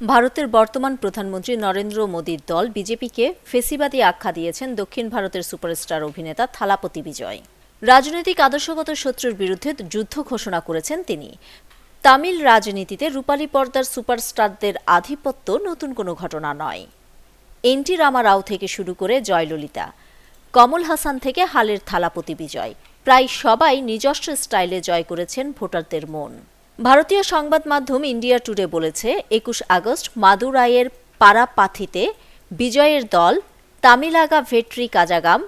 ভারতের বর্তমান প্রধানমন্ত্রী নরেন্দ্র মোদীর দল বিজেপিকে ফেসিবাদী আখ্যা দিয়েছেন দক্ষিণ ভারতের সুপারস্টার অভিনেতা থালাপতি বিজয়। রাজনৈতিক আদর্শগত শত্রুর বিরুদ্ধে যুদ্ধ ঘোষণা করেছেন তিনি। তামিল রাজনীতিতে রূপালী পর্দার সুপারস্টারদের আধিপত্য নতুন কোনো ঘটনা নয়। এনটি রামা রাও থেকে শুরু করে জয়ললিতা। কমল হাসান থেকে হালের থালাপতি বিজয়। প্রায় সবাই নিজস্ব স্টাইলে জয় করেছেন ভোটারদের মন। ভারতীয় সংবাদ মাধ্যম ইন্ডিয়া টুডে বলেছে, একুশ আগস্ট মাদুরাইয়ের পারাপাথিতে বিজয়ের দল তামিলাগা ভেট্রি কাজাগাম,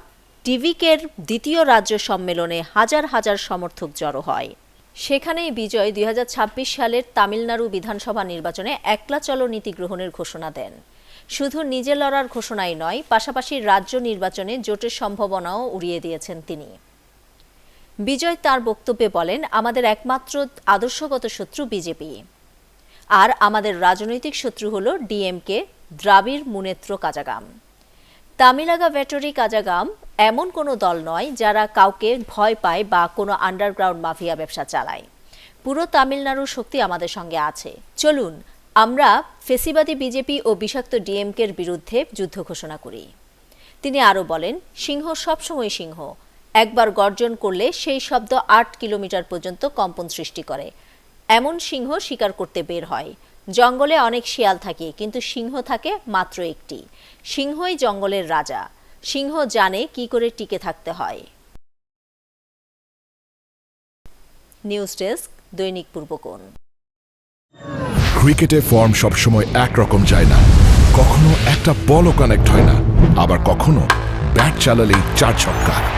ডিভিকের দ্বিতীয় রাজ্য সম্মেলনে হাজার হাজার সমর্থক জড়ো হয়। সেখানেই বিজয় দুই হাজার ছাব্বিশ সালের তামিলনাড়ু বিধানসভা নির্বাচনে একলা চলো নীতি গ্রহণের ঘোষণা দেন। শুধু নিজে লড়ার ঘোষণাই নয়, পাশাপাশি রাজ্য নির্বাচনে জোটের সম্ভাবনাও উড়িয়ে দিয়েছেন তিনি। বিজয় তার বক্তব্যে বলেন, আমাদের একমাত্র আদর্শগত শত্রু বিজেপি। আর আমাদের রাজনৈতিক শত্রু হল ডিএমকে, দ্রাবিড় মুনেত্র কাজাগাম তামিলাগা ভেটরি কাজাগাম এমন কোনো দল নয় যারা কাউকে ভয় পায় বা কোনো আন্ডারগ্রাউন্ড মাফিয়া ব্যবসা চালায়। পুরো তামিলনাড়ুর শক্তি আমাদের সঙ্গে আছে। চলুন, আমরা ফেসিবাদী বিজেপি ও বিষাক্ত ডিএমকের বিরুদ্ধে যুদ্ধ ঘোষণা করি। তিনি আরও বলেন, সিংহ সবসময় সিংহ। একবার গর্জন করলে সেই শব্দ আট কিলোমিটার পর্যন্ত কম্পন সৃষ্টি করে। এমন সিংহ শিকার করতে বের হয়। জঙ্গলে অনেক শিয়াল থাকে, কিন্তু সিংহ থাকে মাত্র একটি। সিংহই জঙ্গলের রাজা। সিংহ জানে কি করে টিকে থাকতে হয়। নিউজ ডেস্ক, দৈনিক পূর্বকোণ। ক্রিকেটে ফর্ম সবসময় একরকম যায় না। কখনো একটা বলও কানেক্ট হয় না। আবার কখনো ব্যাট চালালেই চার ছক্কা।